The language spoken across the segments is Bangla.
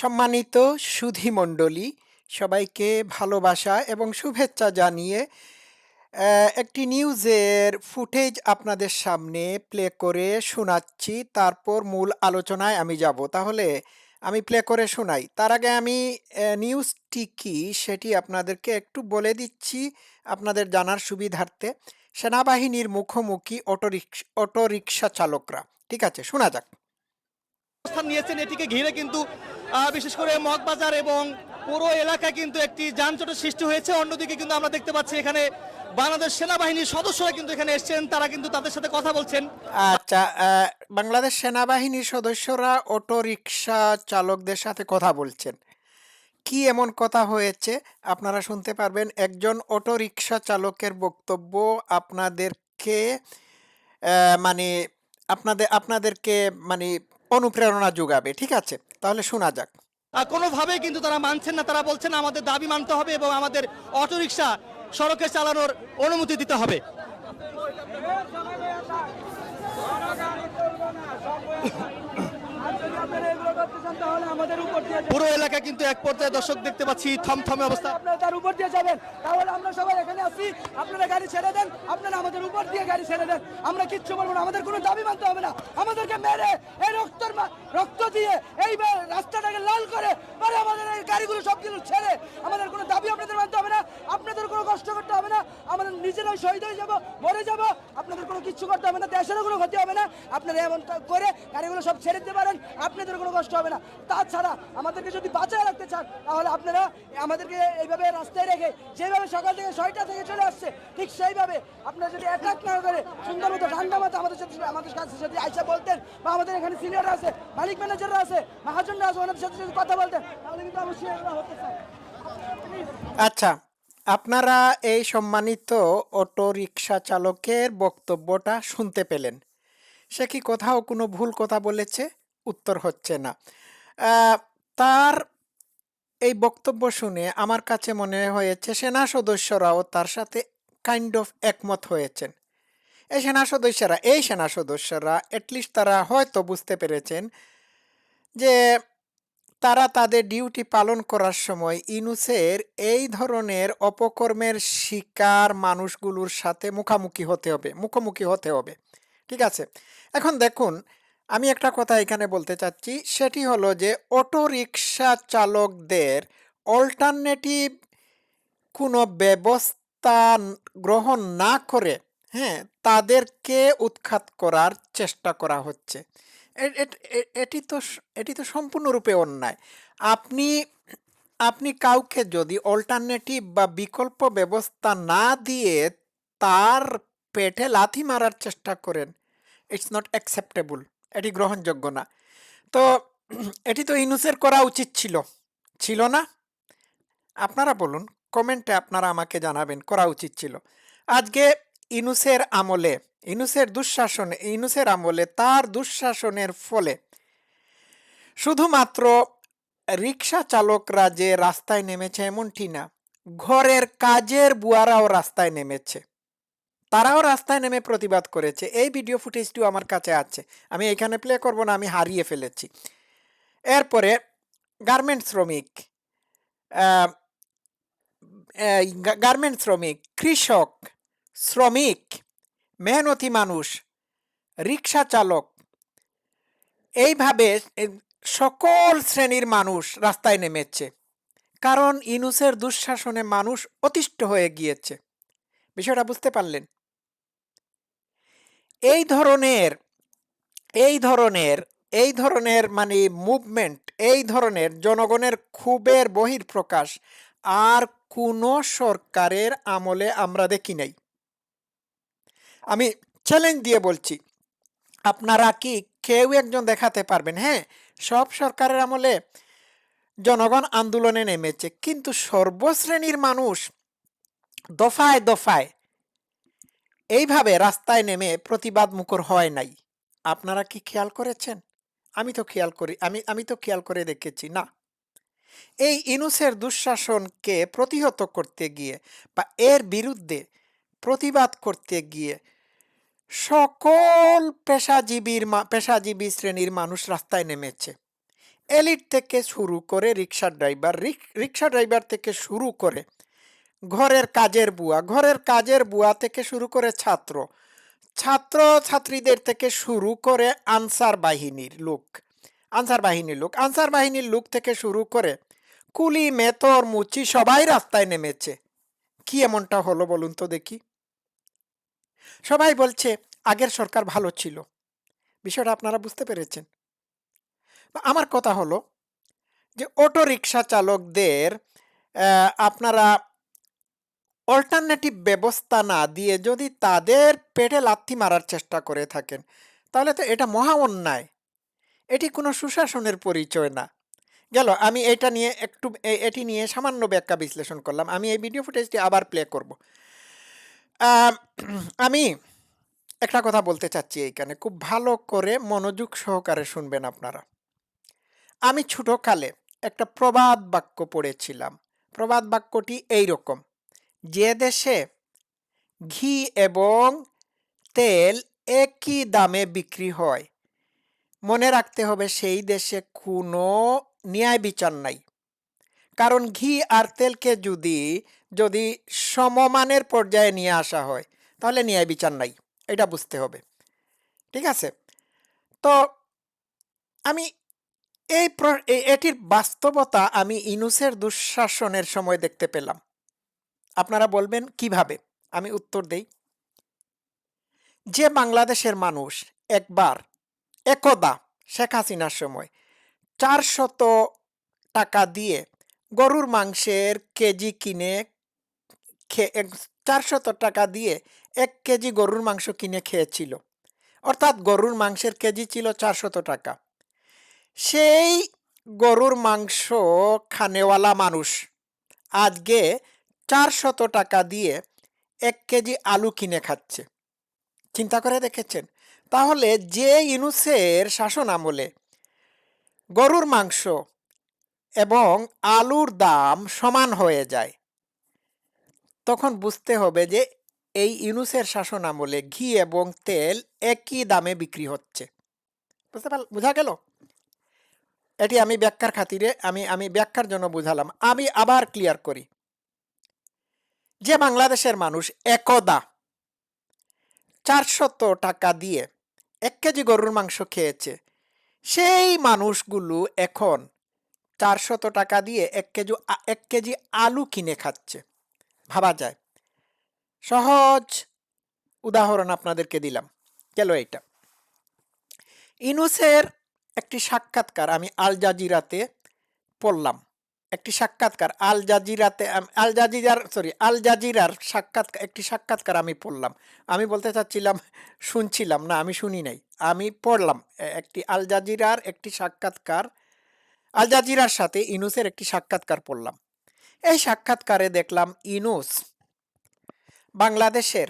সম্মানিত সুধী মণ্ডলী, সবাইকে ভালোবাসা এবং শুভেচ্ছা জানিয়ে একটি নিউজের ফুটেজ আপনাদের সামনে প্লে করে শোনাচ্ছি। তারপর মূল আলোচনায় আমি যাব। তাহলে আমি প্লে করে শোনাই। তার আগে আমি নিউজটি কি সেটি আপনাদেরকে একটু বলে দিচ্ছি আপনাদের জানার সুবিধার্থে। সেনাবাহিনীর মুখোমুখি অটোরিক্সা, অটোরিকশা চালকরা। ঠিক আছে, শোনা যাক। অবস্থান নিয়েছেন এটিকে ঘিরে কিন্তু বিশেষ করে মগবাজার এবং পুরো এলাকা কিন্তু একটি যানজটের সৃষ্টি হয়েছে। অন্যদিকে কিন্তু আমরা দেখতে পাচ্ছি এখানে বাংলাদেশ সেনাবাহিনীর সদস্যরা কিন্তু এখানে এসেছেন, তারা কিন্তু তাদের সাথে কথা বলছেন। আচ্ছা বাংলাদেশ সেনাবাহিনীর সদস্যরা অটো রিকশা চালকদের সাথে কথা বলছেন। কি এমন কথা হয়েছে? আপনারা শুনতে পারবেন, একজন অটো রিকশা চালকের বক্তব্য আপনাদেরকে মানে আপনাদের আপনাদেরকে মানে অনুপ্রেরণা যোগাবে। ঠিক আছে? তাহলে শোনা যাক। কোনোভাবে কোনোভাবেই কিন্তু তারা মানছেন না তারা বলছেন আমাদের দাবি মানতে হবে এবং আমাদের অটোরিকশা সড়কে চালানোর অনুমতি দিতে হবে। পুরো এলাকা কিন্তু এক পর্যায়ে দর্শক দেখতে পাচ্ছি থমথমে অবস্থা। আপনারা তার উপর দিয়ে যাবেন। তাহলে আমরা সবাই এখানে আসছি আপনারা গাড়ি ছেড়ে দেন। আপনারা আমাদের উপর দিয়ে গাড়ি ছেড়ে দেন। আমরা কিচ্ছু বলব না। আমাদের কোনো দাবি মানতে হবে না। আমাদেরকে মেরে এই রক্তর রক্ত দিয়ে এই রাস্তাটাকে লাল করে পরে আমাদের এই গাড়িগুলো সবগুলো ছেড়ে। আমাদের কোনো দাবি আপনাদের মানতে হবে না। আপনাদের কোনো কষ্ট করতে হবে না। আমাদের নিজেরাই শহীদ হয়ে যাব মরে যাব। আপনাদের কোনো কিচ্ছু করতে হবে না। দেশেরও কোনো ক্ষতি হবে না। আপনারা এমন করে গাড়িগুলো সব ছেড়ে দিতে পারেন। আপনাদের কোনো কষ্ট হবে না। তাছাড়া আমাদেরকে যদি বাঁচায় রাখতে চান, তাহলে আপনারা আমাদেরকে এইভাবে রাস্তায় রেখে যেভাবে সকাল থেকে ছয়টা থেকে চলে আসছে, ঠিক সেইভাবে আপনারা যদি অ্যাটাক না করে সুন্দর মতো ঠান্ডা মতো আমাদের সাথে আমাদের কাছে যদি আইসা বলতেন বা আমাদের এখানে সিনিয়র আছে, মালিক ম্যানেজাররা আছে, মহাজনরা আছে, ওনাদের সাথে যদি কথা বলতেন, তাহলে কিন্তু অবশ্যই এগুলো হতে আচ্ছা আপনারা এই সম্মানিত অটো রিকশা চালকের বক্তব্যটা শুনতে পেলেন। সে কি কোথাও কোনো ভুল কথা বলেছে? উত্তর হচ্ছে না। তার এই বক্তব্য শুনে আমার কাছে মনে হয়েছে সেনা সদস্যরাও তার সাথে কাইন্ড অফ একমত হয়েছেন। এই সেনা সদস্যরা, এই সেনা সদস্যরা অ্যাটলিস্ট তারা হয়তো বুঝতে পেরেছেন যে তারা তাদের ডিউটি পালন করার সময় ইনুসের এই ধরনের অপকর্মের শিকার মানুষগুলোর সাথে মুখামুখি হতে হবে, মুখোমুখি হতে হবে। ঠিক আছে? এখন দেখুন আমি একটা কথা এখানে বলতে চাচ্ছি। সেটি হলো যে অটো রিক্সা চালকদের অল্টারনেটিভ কোনো ব্যবস্থা গ্রহণ না করে হ্যাঁ তাদেরকে উৎখাত করার চেষ্টা করা হচ্ছে। এটি তো এটি তো সম্পূর্ণরূপে অন্যায়। আপনি আপনি কাউকে যদি অল্টারনেটিভ বা বিকল্প ব্যবস্থা না দিয়ে তার পেটে লাথি মারার চেষ্টা করেন ইটস নট অ্যাকসেপ্টেবল এটি গ্রহণযোগ্য না। তো এটি তো ইনুসের করা উচিত ছিল। ছিল না? আপনারা বলুন কমেন্টে আপনারা আমাকে জানাবেন করা উচিত ছিল। আজকে ইনুসের আমলে ইনুসের দুঃশাসনে ইনুসের আমলে তার দুঃশাসনের ফলে শুধুমাত্র রিক্সা চালকরা যে রাস্তায় নেমেছে এমনটি না ঘরের কাজের বুয়ারাও রাস্তায় নেমেছে। তারাও রাস্তায় নেমে প্রতিবাদ করেছে। এই ভিডিও ফুটেজটিও আমার কাছে আছে। আমি এখানে প্লে করব না, আমি হারিয়ে ফেলেছি। এরপরে গার্মেন্ট শ্রমিক গার্মেন্ট শ্রমিক, কৃষক, শ্রমিক, মেহনতি মানুষ, রিক্সা চালক, এইভাবে সকল শ্রেণির মানুষ রাস্তায় নেমেছে। কারণ ইনুসের দুঃশাসনে মানুষ অতিষ্ঠ হয়ে গিয়েছে। বিষয়টা বুঝতে পারলেন? এই ধরনের এই ধরনের এই ধরনের মানে মুভমেন্ট এই ধরনের জনগণের ক্ষোভের বহির্প্রকাশ আর কোনো সরকারের আমলে আমরা দেখি নাই। আমি চ্যালেঞ্জ দিয়ে বলছি, আপনারা কি কেউ একজন দেখাতে পারবেন? হ্যাঁ সব সরকারের আমলে জনগণ আন্দোলনে নেমেছে, কিন্তু সর্বশ্রেণীর মানুষ দফায় দফায় এইভাবে রাস্তায় নেমে প্রতিবাদ মুখর হয় নাই। আপনারা কি খেয়াল করেছেন? আমি তো খেয়াল করি, আমি আমি তো খেয়াল করে দেখেছি, না। এই ইনুসের দুঃশাসনকে প্রতিহত করতে গিয়ে বা এর বিরুদ্ধে প্রতিবাদ করতে গিয়ে সকল পেশাজীবীর পেশাজীবী শ্রেণির মানুষ রাস্তায় নেমেছে। এলিট থেকে শুরু করে রিক্সা ড্রাইভার, রিক- রিক্সা ড্রাইভার থেকে শুরু করে ঘরের কাজের বুয়া। ঘরের কাজের বুয়া থেকে শুরু করে ছাত্র। ছাত্র ছাত্রীদের থেকে শুরু করে আনসার বাহিনীর লোক। আনসার বাহিনীর লোক। আনসার বাহিনীর লোক থেকে শুরু করে কুলি, মেতর, মুচি সবাই রাস্তায় নেমেছে। কি এমনটা হলো বলুন তো দেখি। সবাই বলছে, আগের সরকার ভালো ছিল। বিষয়টা আপনারা বুঝতে পেরেছেন। আমার কথা হলো যে অটো রিক্সা চালকদের আপনারা অল্টারনেটিভ ব্যবস্থা না দিয়ে যদি তাদের পেটে লাথি মারার চেষ্টা করে থাকেন, তাহলে তো এটা মহা অন্যায়। এটি কোনো সুশাসনের পরিচয় না। গেল, আমি এটা নিয়ে একটু এটি নিয়ে সামান্য ব্যাখ্যা বিশ্লেষণ করলাম। আমি এই ভিডিও ফুটেজটি আবার প্লে করব। আমি একটা কথা বলতে চাচ্ছি এইখানে। খুব ভালো করে মনোযোগ সহকারে শুনবেন আপনারা। আমি ছোটোকালে একটা প্রবাদ বাক্য পড়েছিলাম। প্রবাদ বাক্যটি এই রকম যে দেশে ঘি এবং তেল একই দামে বিক্রি হয়, মনে রাখতে হবে সেই দেশে কোনো ন্যায় বিচার নাই। কারণ ঘি আর তেলকে যদি যদি সমমানের পর্যায়ে নিয়ে আসা হয়, তাহলে ন্যায় বিচার নাই, এটা বুঝতে হবে। ঠিক আছে? তো আমি এই এটির বাস্তবতা আমি ইনুসের দুঃশাসনের সময় দেখতে পেলাম। আপনারা বলবেন, কীভাবে? আমি উত্তর দেই। যে বাংলাদেশের মানুষ একবার একদা শেখ হাসিনার সময় চারশত টাকা দিয়ে গরুর মাংসের কেজি কিনে চারশত টাকা দিয়ে এক কেজি গরুর মাংস কিনে খেয়েছিল। অর্থাৎ গরুর মাংসের কেজি ছিল চারশত টাকা। সেই গরুর মাংস খানেওয়ালা মানুষ আজকে চারশত টাকা দিয়ে এক কেজি আলু কিনে খাচ্ছে। চিন্তা করে দেখেছেন? তাহলে যে ইনুসের শাসন আমলে গরুর মাংস এবং আলুর দাম সমান হয়ে যায়, তখন বুঝতে হবে যে এই ইনুসের শাসন আমলে ঘি এবং তেল একই দামে বিক্রি হচ্ছে। বুঝতে পারল, বোঝা গেল? এটি আমি ব্যাখ্যার খাতিরে, আমি আমি ব্যাখ্যার জন্য বুঝালাম। আমি আবার ক্লিয়ার করি। যে বাংলাদেশের মানুষ একদা চারশত টাকা দিয়ে এক কেজি গরুর মাংস খেয়েছে, সেই মানুষগুলো এখন চারশত টাকা দিয়ে এক কেজি এক কেজি আলু কিনে খাচ্ছে। ভাবা যায়। সহজ উদাহরণ আপনাদেরকে দিলাম। গেল এইটা। ইনুসের একটি সাক্ষাৎকার আমি আল জাজিরাতে পড়লাম। একটি সাক্ষাৎকার, আল জাজিরাতে আল জাজিরার সরি আল জাজিরার সাক্ষাৎ, একটি সাক্ষাৎকার আমি পড়লাম। আমি বলতে চাচ্ছিলাম, শুনছিলাম, না, আমি শুনি নাই। আমি পড়লাম একটি আল জাজিরার একটি সাক্ষাৎকার, আল জাজিরার সাথে ইনুসের একটি সাক্ষাৎকার পড়লাম। এই সাক্ষাৎকারে দেখলাম ইনুস বাংলাদেশের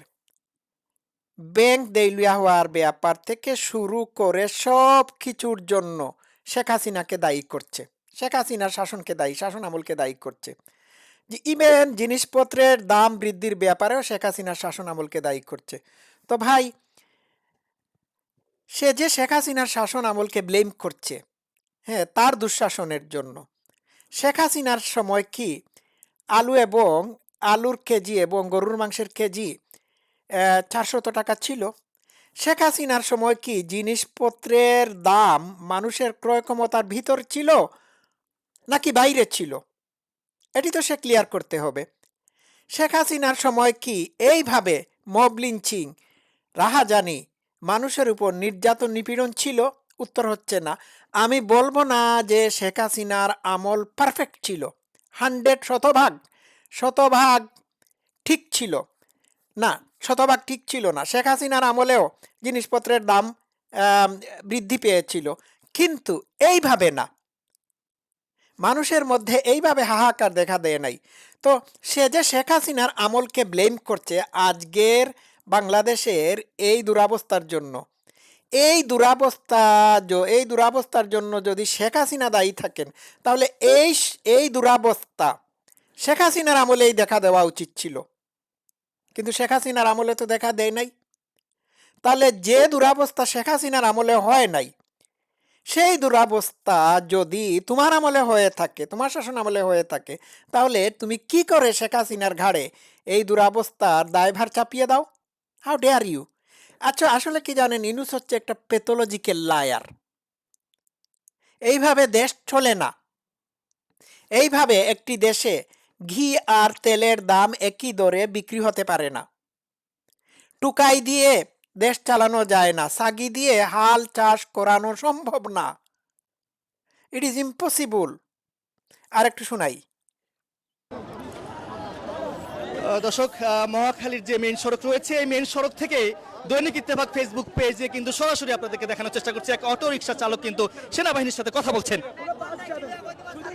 ব্যাংক দেউলিয়া হওয়ার ব্যাপার থেকে শুরু করে সব কিছুর জন্য শেখ হাসিনাকে দায়ী করছে। শেখ হাসিনার শাসনকে দায়ী, শাসন আমলকে দায়ী করছে। যে ইভেন জিনিসপত্রের দাম বৃদ্ধির ব্যাপারেও শেখ হাসিনার শাসন আমলকে দায়ী করছে। তো ভাই, সে যে শেখ হাসিনার শাসন আমলকে ব্লেম করছে হ্যাঁ তার দুঃশাসনের জন্য। শেখ হাসিনার সময় কি? আলু এবং আলুর কেজি এবং গরুর মাংসের কেজি চারশত টাকা ছিল। শেখ হাসিনার সময় কি? জিনিসপত্রের দাম মানুষের ক্রয় ক্ষমতার ভিতর ছিল নাকি বাইরে ছিল? এটি তো সে ক্লিয়ার করতে হবে। শেখ হাসিনার সময় কি এইভাবে মব লিঞ্চিং রাহাজানি, মানুষের উপর নির্যাতন নিপীড়ন ছিল? উত্তর হচ্ছে না। আমি বলব না যে শেখ হাসিনার আমল পারফেক্ট ছিল। হান্ড্রেড শতভাগ শতভাগ ঠিক ছিল। না, শতভাগ ঠিক ছিল না। শেখ হাসিনার আমলেও জিনিসপত্রের দাম বৃদ্ধি পেয়েছিল। কিন্তু এইভাবে না। মানুষের মধ্যে এইভাবে হাহাকার দেখা দেয় নাই। তো সে যে শেখ হাসিনার আমলকে ব্লেম করছে আজকের বাংলাদেশের এই দুরাবস্থার জন্য। এই দুরাবস্থা এই দুরাবস্থার জন্য যদি শেখ হাসিনা দায়ী থাকেন, তাহলে এই এই দুরাবস্থা শেখ হাসিনার আমলেই দেখা দেওয়া উচিত ছিল। কিন্তু শেখ হাসিনার আমলে তো দেখা দেয় নাই। তাহলে যে দুরাবস্থা শেখ হাসিনার আমলে হয় নাই সেই দুরাবস্থা যদি তোমার আমলে হয়ে থাকে, তোমার শাসন আমলে হয়ে থাকে, তাহলে তুমি কি করে শেখ হাসিনার ঘাড়ে এই দুরাবস্থার দায়ভার চাপিয়ে দাও? হাউ ডেয়ার ইউ আচ্ছা আসলে কি জানেন, ইনুস হচ্ছে একটা পেথোলজিক্যাল লায়ার এইভাবে দেশ চলে না। এইভাবে একটি দেশে ঘি আর তেলের দাম একই দরে বিক্রি হতে পারে না। টুকাই দিয়ে দেশ চালানো যায় না। সাগি দিয়ে হাল চাষ করানো সম্ভব না। ইট ইজ ইম্পসিবল আর একটু শোনাই। দর্শক মহাখালীর যে মেইন সড়ক রয়েছে, এই মেইন সড়ক থেকে দৈনিক ইত্তেফাক ফেসবুক পেজে কিন্তু সরাসরি আপনাদেরকে দেখানোর চেষ্টা করছে। এক অটো রিক্সা চালক কিন্তু সেনাবাহিনীর সাথে কথা বলছেন।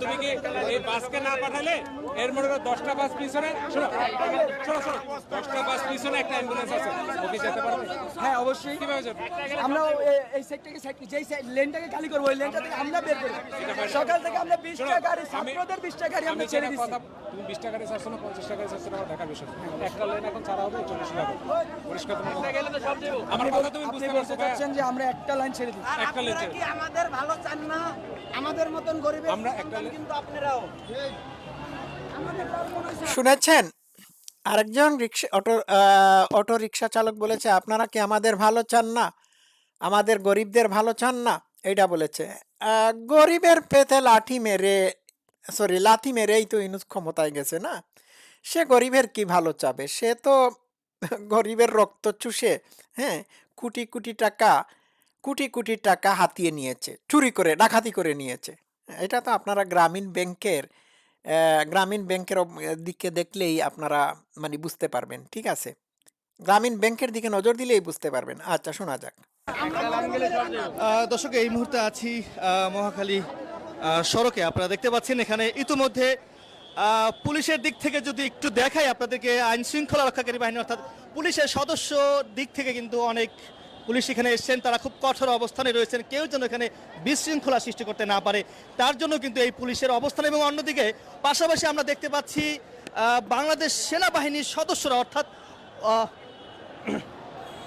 তুমি কি এই বাসকে না পাঠালে? এর মনে করো দশটা বাস পিছনে শোনো শোনো শোনো দশটা বাস পিছনে একটা অ্যাম্বুলেন্স আছে। ওকে যেতে পারবে? হ্যাঁ অবশ্যই। কীভাবে যাবে? আমরা এই সেক্টরকে যেই লেনটাকে খালি করব ওই লেনটা থেকে আমরা বের করব। সকাল থেকে আমরা বিশটা গাড়ি ছাত্রদের বিশটা গাড়ি আমি আমরা ছেড়ে দিচ্ছি। কথা তুমি বিশ টাকা চারশো না পঞ্চাশ টাকা চারশো টাকা দেখার বিষয় একটা লেন এখন ছাড়া হবে চল্লিশ টাকা পরিষ্কার তোমার আমার কথা তুমি বুঝতে পারছ যে আমরা একটা লাইন ছেড়ে দিচ্ছি। একটা লেন আমাদের ভালো চান না? আমাদের মতন গরিবের আমরা একটা কিন্তু আপনারাও। শুনেছেন? আরেকজন রিক্সা অটো অটো রিক্সা চালক বলেছে আপনারা কি আমাদের ভালো চান না? আমাদের গরিবদের ভালো চান না? এটা বলেছে। গরিবের পেতে লাঠি মেরে সরি লাথি মেরেই তো ইনুস ক্ষমতায় গেছে না? সে গরিবের কি ভালো চাবে? সে তো গরিবের রক্ত চুষে হ্যাঁ কোটি কোটি টাকা কোটি কোটি টাকা হাতিয়ে নিয়েছে, চুরি করে, ডাকাতি করে নিয়েছে। এটা তো আপনারা গ্রামীণ ব্যাংকের গ্রামীণ ব্যাংকের দিকে দেখলেই আপনারা মানে বুঝতে পারবেন, ঠিক আছে? গ্রামীণ ব্যাংকের দিকে নজর দিলেই বুঝতে পারবেন। আচ্ছা শোনা যাক। দর্শক, এই মুহূর্তে আছি মহাখালী সড়কে। আপনারা দেখতে পাচ্ছেন এখানে ইতিমধ্যে পুলিশের দিক থেকে যদি একটু দেখাই আপনাদেরকে আইন শৃঙ্খলা রক্ষাকারী বাহিনী, অর্থাৎ পুলিশের সদস্য দিক থেকে কিন্তু অনেক পুলিশ এখানে এসেছেন, তারা খুব কঠোর অবস্থানে রয়েছেন। কেউ যেন এখানে বিশৃঙ্খলা সৃষ্টি করতে না পারে। তার জন্য কিন্তু এই পুলিশের অবস্থান এবং অন্যদিকে পাশাপাশি আমরা দেখতে পাচ্ছি বাংলাদেশ সেনাবাহিনীর সদস্যরা, অর্থাৎ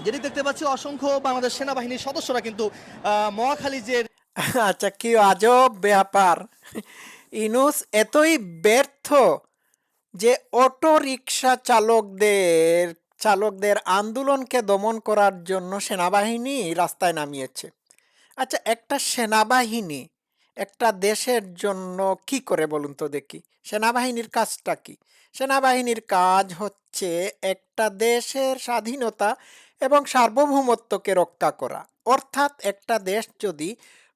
যেটি দেখতে পাচ্ছি, অসংখ্য বাংলাদেশ সেনাবাহিনীর সদস্যরা কিন্তু মহাখালী যে আচ্ছা কি আজব ব্যাপার। ইনুস, এতই ব্যর্থ যে অটো রিক্সা চালকদের চালকদের আন্দোলনকে দমন করার জন্য সেনাবাহিনী রাস্তায় নামিয়েছে। আচ্ছা একটা সেনাবাহিনী, একটা দেশের জন্য কি করে বলুন তো দেখি? সেনাবাহিনীর কাজটা কি? সেনাবাহিনীর কাজ হচ্ছে একটা দেশের স্বাধীনতা এবং সার্বভৌমত্বকে রক্ষা করা। অর্থাৎ একটা দেশ যদি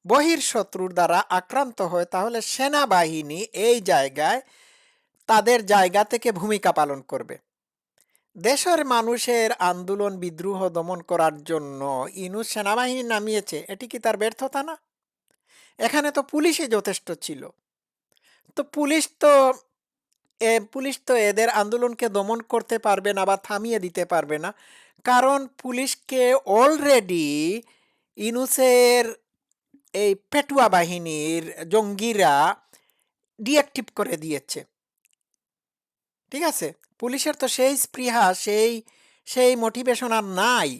বহির শত্রুর দ্বারা আক্রান্ত হয়, তাহলে সেনাবাহিনী এই জায়গায় তাদের জায়গা থেকে ভূমিকা পালন করবে। দেশের মানুষের আন্দোলন বিদ্রোহ দমন করার জন্য ইনুস সেনাবাহিনী নামিয়েছে। এটি কি তার ব্যর্থতা না? এখানে তো পুলিশই যথেষ্ট ছিল। তো পুলিশ তো, এ, পুলিশ তো এদের আন্দোলনকে দমন করতে পারবে না বা থামিয়ে দিতে পারবে না। কারণ পুলিশকে অলরেডি ইনুসের এই পেটুয়া বাহিনীর জঙ্গিরা ডিঅ্যাক্টিভ করে দিয়েছে। ঠিক আছে? পুলিশের তো সেই স্পৃহা, সেই সেই মোটিভেশন আর নাই।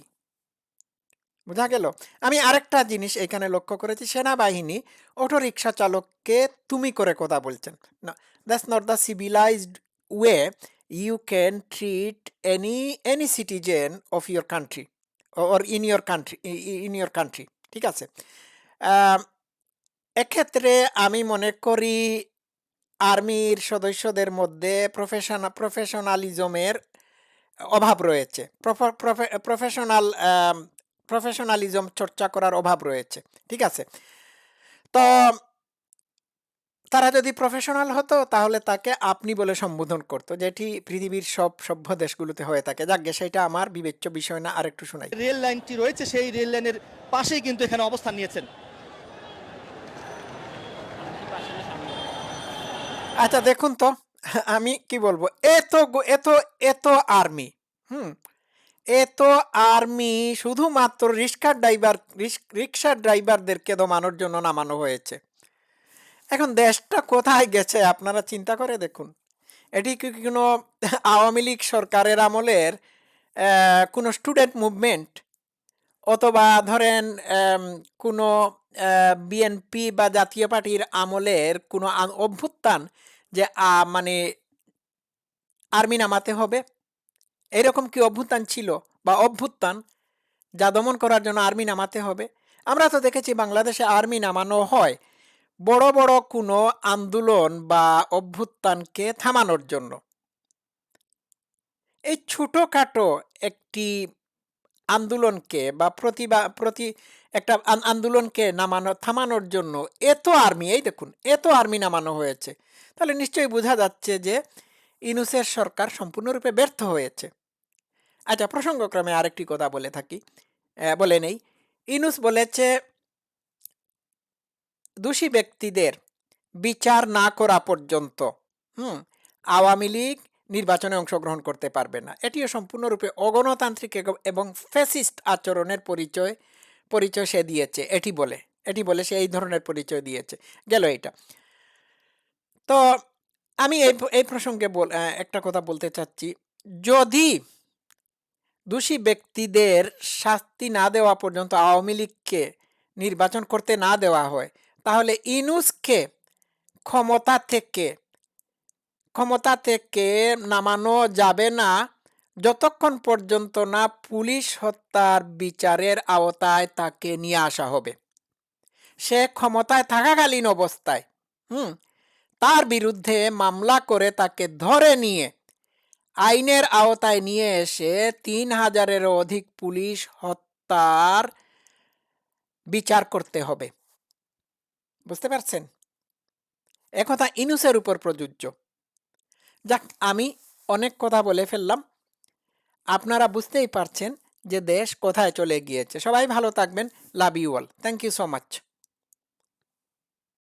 বোঝা গেল? আমি আরেকটা জিনিস এখানে লক্ষ্য করেছি, সেনাবাহিনী অটো রিক্সা চালককে তুমি করে কথা বলছেন। না that's not the civilized way you can treat any any citizen of your country or in your country in your country ঠিক আছে? এক্ষেত্রে আমি মনে করি আর্মির সদস্যদের মধ্যে প্রফেশন প্রফেশনালিজমের অভাব রয়েছে। প্রফেশনাল প্রফেশনালিজম চর্চা করার অভাব রয়েছে। ঠিক আছে? তো তারা যদি প্রফেশনাল হতো, তাহলে তাকে আপনি বলে সম্বোধন করতো যেটি পৃথিবীর সব সভ্য দেশগুলোতে হয়ে থাকে। যাকে সেটা আমার বিবেচ্য বিষয় না, আরেকটু শোনাই। রেল লাইনটি রয়েছে, সেই রেল লাইনের পাশেই কিন্তু এখানে অবস্থান নিয়েছেন। আচ্ছা দেখুন তো, আমি কি বলব? এত এত এত আর্মি হুম? এত আর্মি শুধুমাত্র রিক্সা ড্রাইভার রিক্সা ড্রাইভারদেরকে দমানোর জন্য নামানো হয়েছে। এখন দেশটা কোথায় গেছে আপনারা চিন্তা করে দেখুন। এটি কি কোনো আওয়ামী লীগ সরকারের আমলের কোনো স্টুডেন্ট মুভমেন্ট অথবা ধরেন কোনো বিএনপি বা জাতীয় পার্টির আমলের কোনো অভ্যুত্থান যে মানে আর্মি নামাতে হবে, এরকম কি অভ্যুত্থান ছিল বা অভ্যুত্থান যা দমন করার জন্য আর্মি নামাতে হবে? আমরা তো দেখেছি বাংলাদেশে আর্মি নামানো হয় বড় বড় কোনো আন্দোলন বা অভ্যুত্থানকে থামানোর জন্য। এই ছোটোখাটো একটি আন্দোলনকে বা প্রতিভা, প্রতি একটা আন- আন্দোলনকে নামানো, থামানোর জন্য এত আর্মি, এই দেখুন, এত আর্মি নামানো হয়েছে। তাহলে নিশ্চয়ই বোঝা যাচ্ছে যে ইনুসের সরকার সম্পূর্ণরূপে ব্যর্থ হয়েছে। আচ্ছা প্রসঙ্গক্রমে আরেকটি কথা বলে থাকি। বলে নেই। ইনুস বলেছে, দোষী ব্যক্তিদের বিচার না করা পর্যন্ত, হুম, আওয়ামী লীগ নির্বাচনে অংশগ্রহণ করতে পারবে না। এটিও সম্পূর্ণরূপে অগণতান্ত্রিক এবং ফ্যাসিস্ট আচরণের পরিচয় পরিচয় সে দিয়েছে। এটি বলে এটি বলে সে এই ধরনের পরিচয় দিয়েছে। গেল এটা তো আমি এই এই প্রসঙ্গে বল একটা কথা বলতে চাচ্ছি। যদি দোষী ব্যক্তিদের শাস্তি না দেওয়া পর্যন্ত আওয়ামী লীগকে নির্বাচন করতে না দেওয়া হয়, তাহলে ইনুসকে ক্ষমতা থেকে ক্ষমতা থেকে নামানো যাবে না, যতক্ষণ পর্যন্ত না পুলিশ হত্যার বিচারের আওতায় তাকে নিয়ে আসা হবে। সে ক্ষমতায় থাকাকালীন অবস্থায়, হুম, তার বিরুদ্ধে মামলা করে তাকে ধরে নিয়ে, আইনের আওতায় নিয়ে এসে তিন হাজারেরও অধিক পুলিশ হত্যার বিচার করতে হবে। বুঝতে পারছেন? একথা ইনুসের উপর প্রযোজ্য। যাক, আমি অনেক কথা বলে ফেললাম। আপনারা বুঝতেই পারছেন যে দেশ কোথায় চলে গিয়েছে। সবাই ভালো থাকবেন। Love you all thank you so much